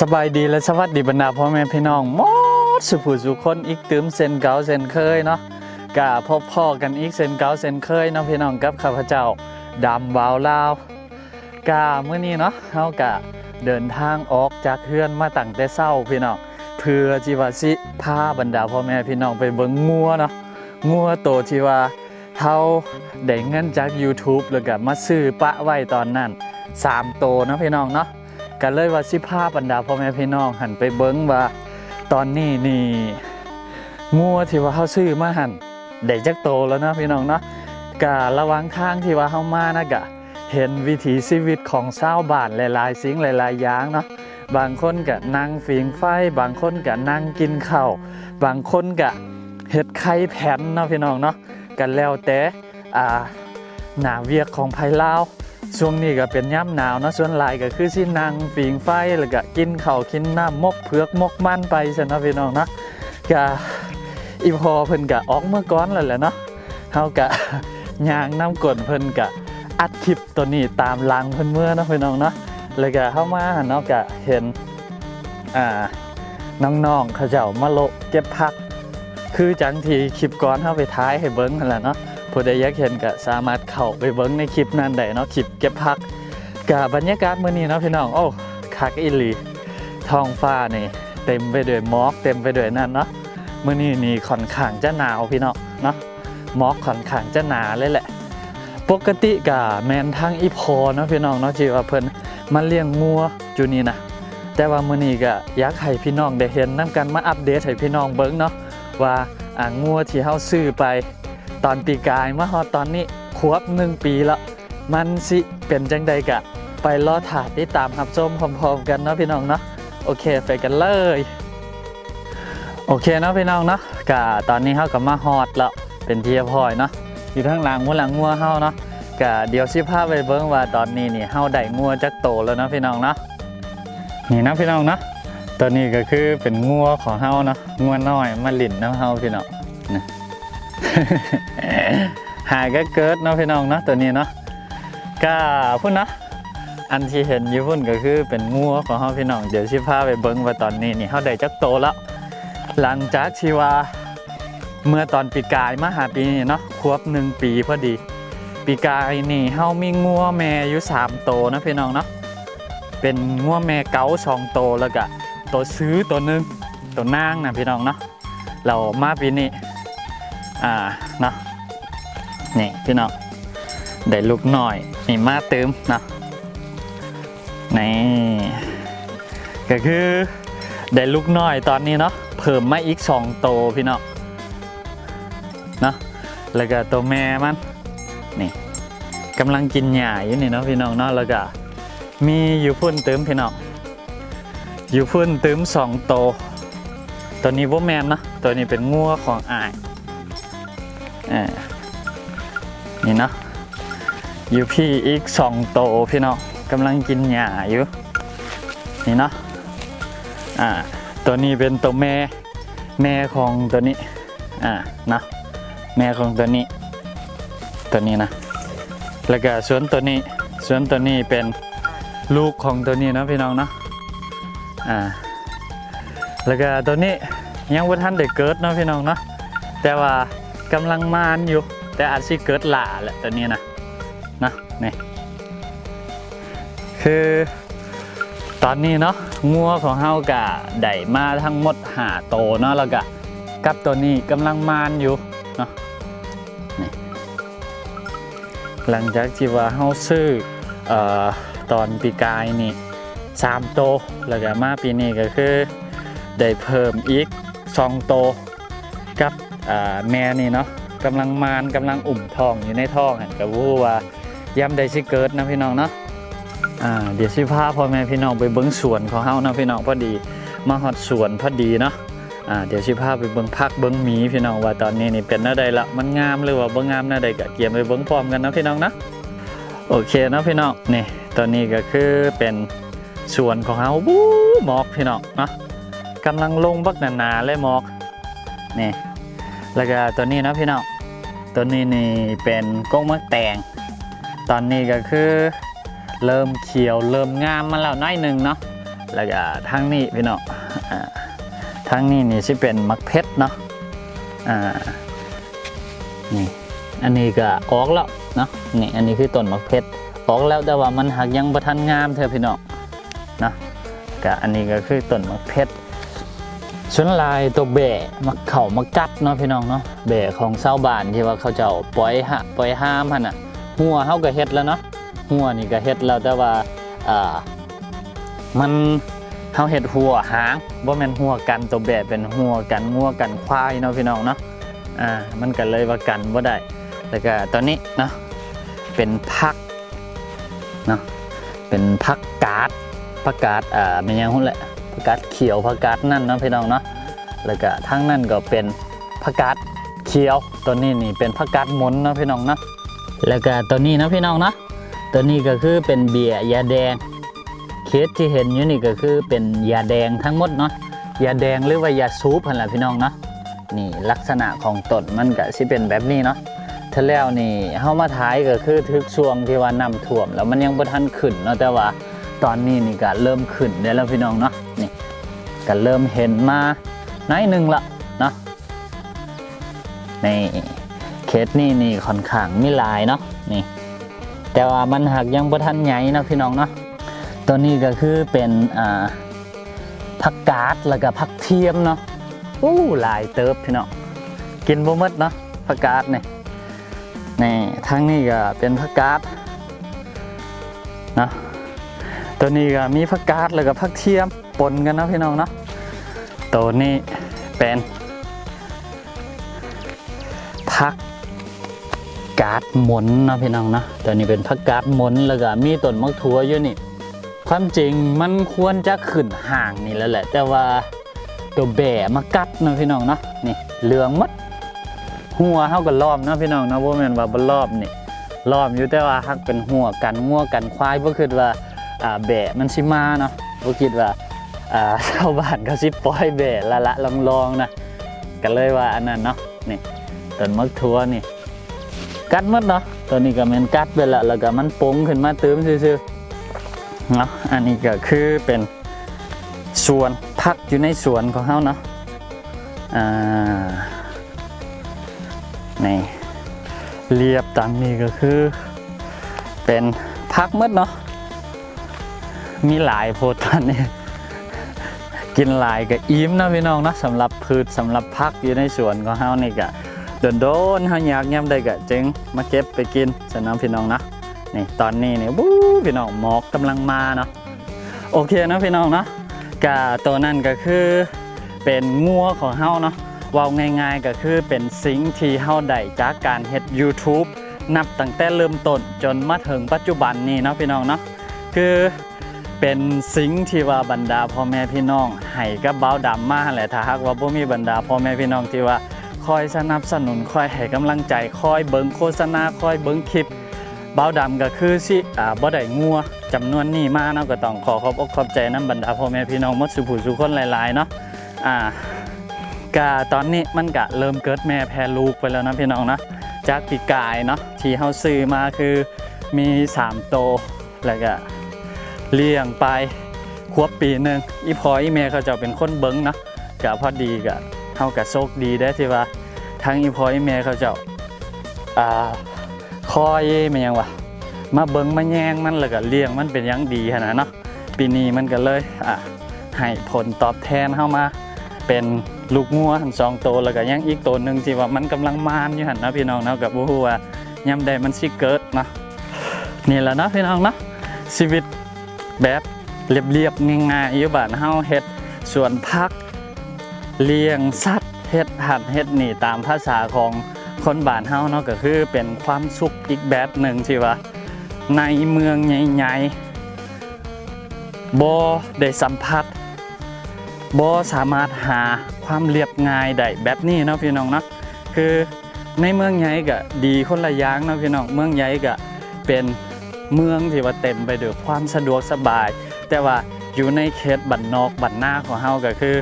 สบายดีและสวัสดีบรรดาพ่อแม่พี่น้องหมดสุผู้สุคนอีกตืมเซนเก่าเซนเคยเนาะกะพบพ่อกันอีกเซนเก่าเซนเคยเนาะพี่น้องกับข้าพเจ้าดำวาวลาวกะเมื่อนี้เนาะเฮากะเดินทางออกจากเฮือนมาตั้งแต่เช้าพี่น้องเพื่อจิว่าสิพาบรรดาพ่อแม่พี่น้องไปเบิ่งงัวเนาะงัวโตที่ว่าเฮาได้เงินจาก YouTube แล้วก็มาซื้อปะไว้ตอนนั้นสามโตนะพี่น้องเนาะ กันเลยว่าสิพาบรรดาพ่อแม่พี่น้องหันไปเบิ้งว่าตอนนี้นี่งัวที่ว่าเขาซื้อมาหันได้จักโตแล้วนะพี่น้องเนาะกะระวังทางที่ว่าเขามานะกะ เห็นวิถีชีวิตของชาวบ้านหลายๆสิ่งหลายๆอย่างเนาะบางคนกะนั่งฟิงไฟ บางคนกะนั่งกินข้าวบางคนกะเห็ดไข่แผ่นเนาะพี่น้องเนาะกันแล้วแต่อ่าหนาเวียกของไผลาว ช่วงนี้ก็เป็นย่ำหนาวนะส่วนหลายก็คือสินั่งฟิงไฟแล้วก็กินข้าวกินน้ำมกเผือกมกมันไปซะเนาะพี่น้องนะก็อีพอเพิ่นก็ออกเมื่อก่อนแล้วแหละเนาะเฮาก็ยางน้ำกลนเพิ่นก็อัดคลิปตัวนี้ตามลังเพิ่นเมื่อเนาะพี่น้องเนาะแล้วก็เข้ามาเนาะก็เห็นอ่าน้องๆเขาเจ้ามาโลเก็บผัก คือจังที่คลิปก่อนเฮาไปท้ายให้เบิ่งนั่นแหละเนาะ ผู้ใดอยากเห็นก็สามารถเข้าไปเบิ่งในคลิปนั้นได้เนาะคลิปเก็บพักกับบรรยากาศมื้อนี้เนาะพี่น้องโอ้คักอีหลีท้องฟ้านี่เต็มไปด้วยหมอกเต็มไปด้วยนั่นเนาะมื้อนี้นี่ค่อนข้างจะหนาวพี่น้องเนาะหมอกค่อนข้างจะหนาเลยแหละ ปกติกะแมนทางอีพอเนาะพี่น้องเนาะที่ว่าเพิ่นมาเลี้ยงงัวอยู่นี่นะแต่ว่ามื้อนี้ก็อยากให้พี่น้องได้เห็นนํกันมาอัปเดตให้พี่น้องเบิ่งเนาะว่าอ่างัวที่เฮาซื้อไป ตอนปีกายมาฮอดตอนนี้ขวบหนึ่งปีล้วมันสิเป็นจังใดกะ ไปรอถาดที่ตามรับชมพร้อมๆกันเนาะพี่น้องเนาะโอเคไปกันเลย โอเคเนาะพี่น้องเนาะกะตอนนี้เฮากับมาฮอดล้วเป็นเรียบร้อยเนาะอยู่ข้างหลังหัวหลังงัวเฮาเนาะกะเดี๋ยวสิพาไปเบิ่งว่าตอนนี้นี่เฮาได้งัวจักโตแล้วเนาะพี่น้องเนาะนี่นะพี่น้องเนาะตัวนี้ก็คือเป็นงัวของเฮาเนาะงัวน้อยมาหลินเนาะเฮาพี่น้อง หายก็เกิดเนาะพี่น้องเนาะตัวนี้เนาะก็พุ่นเนาะอันที่เห็นอยู่พุ่นก็คือเป็นงัวของเฮาพี่น้องเดี๋ยวสิพาไปเบิ่งว่าตอนนี้นี่เฮาได้จักโตแล้วหลังจากที่ว่าเมื่อตอนปีกายมาหาปีนี้เนาะครบหนึ่งปีพอดี ปีกายนี่เฮามีงัวแม่อยู่สามโตนะพี่น้องเนาะเป็นงัวแม่เก๋าสองโตแล้วก็ตัวซื้อตัวหนึงตัวนางนะพี่น้องเนาะเรามาปีนี้ อ่าเนาะนี่พี่น้องได้ลูกหน่อยนี่มาเติมเนาะนี่ก็คือได้ลูกน้อยตอนนี้เนาะเพิ่มมาอีกสองโตพี่น้องเนาะแล้วก็ตัวแม่มันนี่กำลังกินหญ้าอยู่นี่เนาะพี่น้องเนาะแล้วก็มีอยู่พุ่นเติมพี่น้องอยู่พุ่นเติมสองโตตัวนี้ว่าแมนเนาะตัวนี้เป็นงัวของอ้าย อ่านี่เนาะอยู่พี่อีกสองโตพี่น้องกำลังกินหญ้าอยู่นี่เนาะอ่าตัวนี้เป็นตัวแม่แม่ของตัวนี้อ่านะแม่ของตัวนี้ ตัวนี้นะแล้วก็ส่วนตัวนี้ส่วนตัวนี้เป็นลูกของตัวนี้นะพี่น้องเนาะอ่าแล้วก็ตัวนี้ยังว่ท่านได้เกิดเนาะพี่น้องเนาะแต่ว่า กำลังมานอยู่ แต่อาจสิเกิดหล่าแหละตัวนี้นะนะนี่คือตอนนี้เนาะงัวของเฮากะได้มาทั้งหมดหาโตเนาะแล้วก็กับตัวนี้กำลังมานอยู่เนาะนี่หลังจากที่ว่าเฮาซื้อออตอนปีกายนี่สามโตแล้วก็มาปีนี้ก็คือได้เพิ่มอีกสองโต แม่นี่เนาะกำลังมานกำลังอุ่มทองอยู่ในท้องหั่นก็วู้ว่าย่ำได้สิเกิดนะพี่น้องเนาะเดี๋ยวสิพาพ่อแม่พี่น้องไปเบิ้งสวนของเฮานะพี่น้องพอดีมาฮอดสวนพอดีเนาะเดี๋ยวสิพาไปเบิ้งพักเบิ้งหมีพี่น้องว่าตอนนี้นี่เป็นแนวใดละมันงามหรือว่าเบ่งงามแนวใดก็เกียมไปเบิ้งพร้อมกันนะพี่น้องนะโอเคนะพี่น้องนี่ตอนนี้ก็คือเป็นสวนของเฮาบู๊หมอกพี่น้องเนาะกำลังลงบักหนาๆเลยหมอกนี่ แล้วก็ตัวนี้นะพี่น้องตัวนี้นี่เป็นก้งมะแตง ตอนนี้ก็คือเริ่มเขียวเริ่มงามมาแล้วน้อยหนึ่งเนาะแล้วก็ทางนี้พี่น้องอ่าทางนี้นี่สิเป็นมักเพชรเนาะอ่านี่อันนี้ก็ออกแล้วเนาะนี่อันนี้คือต้นมักเพชรออกแล้วแต่ว่ามันหักยังบ่ทันงามเธอพี่น้องเนาะก็อันนี้ก็คือต้นมักเพชร ส่วนลายตัวแบะมักเข่ามักกัดเนาะพี่น้องเนาะแบะของชาวบ้าบานที่ว่าเขาเจ้าปล่อยหะปล่อยห้ามหันน่ะหัวเฮาก็เฮ็ดแล้วเนาะหัวนี่ก็เฮ็ดแล้วแต่ว่าอ่ามันเฮาเห็ดหัวหางบ่แม่นหัวกันตัวแบบเป็นหัวกันงัวกันควายเนาะพี่น้องเนาะอ่ามันก็เลยว่ากันบ่าได้แล้วก็ตอนนี้เนาะเป็นพักเนาะเป็นพักกาดผักกาดอ่าเป็นยังหุ่นแหละ ผักกาดเขียวผักกาดนั่นนะพี่น้องเนาะแล้วก็ทั้งนั่นก็เป็นผักกาดเขียวตัวนี้นี่เป็นผักกาดหมุนนะพี่น้องเนาะแล้วก็ตัวนี้นะพี่น้องเนาะตัวนี้ก็คือเป็นเบียร์ยาแดงเคสที่เห็นอยู่นี่ก็คือเป็นยาแดงทั้งหมดเนาะยาแดงหรือว่ายาซูปพันแหละพี่น้องเนาะนี่ลักษณะของต้นมันก็สิเป็นแบบนี้เนาะถ้าแล้วนี่เฮามาท้ายก็คือทึกช่วงที่ว่าน้ำท่วม แล้วมันยังบ่ทันขึ้นเนาะแต่ว่า ตอนนี้นี่ก็เริ่มขึ้นได้แล้วพี่น้องเนาะนี่ก็เริ่มเห็นมาหน้อยหนึ่งละเนาะนี่เคสนี่นี่ค่อนข้างมีลายเนาะนี่แต่ว่ามันหักยังบ่ทันใหญ่เนาะพี่น้องเนาะตัวนี้ก็คือเป็นอ่าผักกาดแล้วก็ผักเทียมเนาะอู้ลายเติบพี่น้องกินบ่หมดเนาะผักกาดนี่นี่ทั้งนี้ก็เป็นผักกาดเนาะ ตัวนี้ก็มีผักกาดแล้วก็ผักเทียมปนกันนะพี่น้องเนาะตัวนี้เป็นผักกาดหมุนนะพี่น้องเนาะตัวนี้เป็นผักกาดหมุนแล้วก็มีต้นมะถั่วอยู่นี่ ความจริงมันควรจะขึ้นห่างนี่แล้วแหละ แต่ว่าตัวแบ่มากัดนะพี่น้องเนาะนี่เหลืองหมดหัวเฮาก็ล้อมเนะพี่น้องเนาะบ่แม่นว่าบ่ล้อมนี่ล้อมอยู่แต่ว่าฮักเป็นหัวกันงัวกันควายบ่คิดว่า อ่าแบ่มันสิมาเนาะบ่คิดว่าอ่าชาวบ้านเขาสิปล่อยแบ่ละละลองๆนะก็เลยว่าอันนั้นเนาะนี่ต้นมะทั่วนี่กัดมดเนาะตัวนี้ก็ม่นกัดไปล้วแล้วก็มันปงขึ้นมาเติมซื่อๆเนาะอันนี้ก็คือเป็นสวนพักอยู่ในสวนของเขาเนาะอ่านี่เรียบตามนี้ก็คือ เป็นพักมดเนาะ มีหลายโพดตอนนี้ กินหลายก็อิ่มนะพี่น้องนะสำหรับพืชสำหรับพักอยู่ในสวนของเฮานี่ก็โดนโดนเฮาอยากยามใดก็จึงมาเก็บไปกินสนามพี่น้องนะนี่ตอนนี้นี่วู้พี่น้องหมอกกำลังมาเนาะโอเคนะพี่น้องเนาะกะตัวนั้นก็คือเป็นงัวของเฮาเนาะว่าง่ายๆก็คือเป็นสิ่งที่เฮาได้จากการเฮ็ด YouTube นับตั้งแต่เริ่มต้นจนมาถึงปัจจุบันนี้เนาะพี่น้องเนาะคือ เป็นสิ่งที่ว่าบรรดาพ่อแม่พี่น้องให้กับเบ้าดำมาแหละถ้าหากว่าบ่มีบรรดาพ่อแม่พี่น้องที่ว่าคอยสนับสนุนคอยให้กำลังใจคอยเบิ่งโฆษณาคอยเบิ่งคลิปเบาดำก็คือสิอ่าบ่ได้งัวจำนวนนี้มาเนาะก็ต้องขอขอบอกขอบใจน้ำบรรดาพ่อแม่พี่น้องมดสุผู้สุคนหลายๆเนาะอ่ากะตอนนี้มันก็เริ่มเกิดแม่แพรลูกไปแล้วนะพี่น้องนะจากปีกายเนาะที่เฮาซื้อมาคือมี3โตแล้วก็ เลี้ยงไปควบปีหนึ่งอีพออีเมเขาจะเป็นคนเบิ้งเนาะก็พอดีก็เฮาก็โชคดีได้ที่ว่าทั้งอีพออีเมเขาจะอ่าคอยมันยังวะมาเบิ้งมาแยงมันแล้วก็เลี้ยงมันเป็นยังดีขนาดเนาะปีนี้มันก็เลยอะให้ผลตอบแทนเข้ามาเป็นลูกงัวทั้งสองตัวแล้วก็ยังอีกตัวหนึ่งที่ว่ามันกำลังมานอยู่หันนะพี่น้องเนาะกับบูฮูว่าย่ำใดมันสิเกิดเนาะนี่แหละนะพี่น้องเนาะชีวิต แบบเรียบๆง่ายๆอยู่บ้านเฮาเฮ็ดสวนพักเลี้ยงสัตว์เฮ็ดหัดเฮ็ดนี่ตามภาษาของคนบ้านเฮาเนาะก็คือเป็นความสุขอีกแบบหนึ่งที่ว่าในเมืองใหญ่ๆบ่ได้สัมผัสบ่สามารถหาความเรียบง่ายได้แบบนี้เนาะพี่น้องเนาะคือในเมืองใหญ่ก็ดีคนละอย่างเนาะพี่น้องเมืองใหญ่ก็เป็น เมืองที่ว่าเต็มไปด้วยความสะดวกสบาย แต่ว่าอยู่ในเขตบันนอกบันหน้าของเฮาก็คือ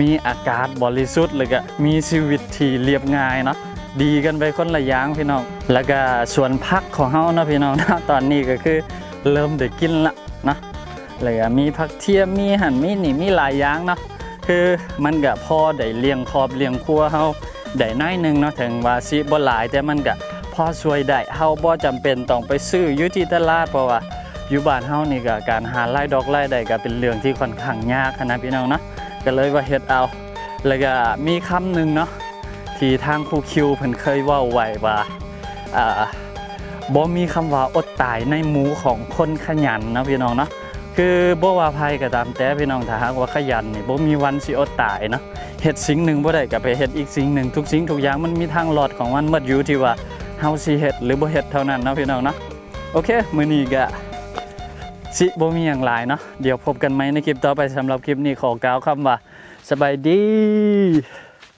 มีอากาศบริสุทธิ์เลยก็มีชีวิตที่เรียบง่ายเนาะดีกันไปคนละอย่างพี่น้อง แล้วก็ส่วนพักของเฮานะพี่น้องนะตอนนี้ก็คือเริ่มได้กินละนะเลยมีผักเทียมมีหั่นมีนี่มีหลายอย่างเนาะคือมันก็พอได้เลี้ยงครอบเลี้ยงครัวเฮาได้น้อยหนึงเนาะถึงว่าสิบ่หลายแต่มันก็ พอช่วยได้เฮาบ่จำเป็นต้องไปซื้ออยู่ที่ตลาดเพราะว่าอยู่บ้านเฮานี่ก็การหารายดอกรายได้ก็เป็นเรื่องที่ค่อนข้างยากนะพี่น้องเนาะก็เลยว่าเฮ็ดเอา แล้วก็มีคำหนึ่งเนาะที่ทางครูคิวเพิ่นเคยเว่าไว้ว่าอ่าบ่มีคำว่าอดตายในหมู่ของคนขยันนะพี่น้องเนาะคือบ่ว่าภัยก็ตามแต่พี่น้องถ้าหากว่าขยันนี่บ่มีวันสิอดตายเนาะเฮ็ดสิ่งหนึ่งบ่ได้ก็ไปเฮ็ดอีกสิ่งหนึ่งทุกสิ่งทุกอย่างมันมีทางรอดของมันหมดอยู่ที่ว่า เฮาสิเฮ็ดหรือบ่เฮ็ดเท่านั้นเนาะพี่น้องเนาะโอเคมื้อนี้ก็สิบ่มีหยังหลายเนาะเดี๋ยวพบกันใหม่ในคลิปต่อไปสำหรับคลิปนี้ขอกล่าวคำว่าสบายดี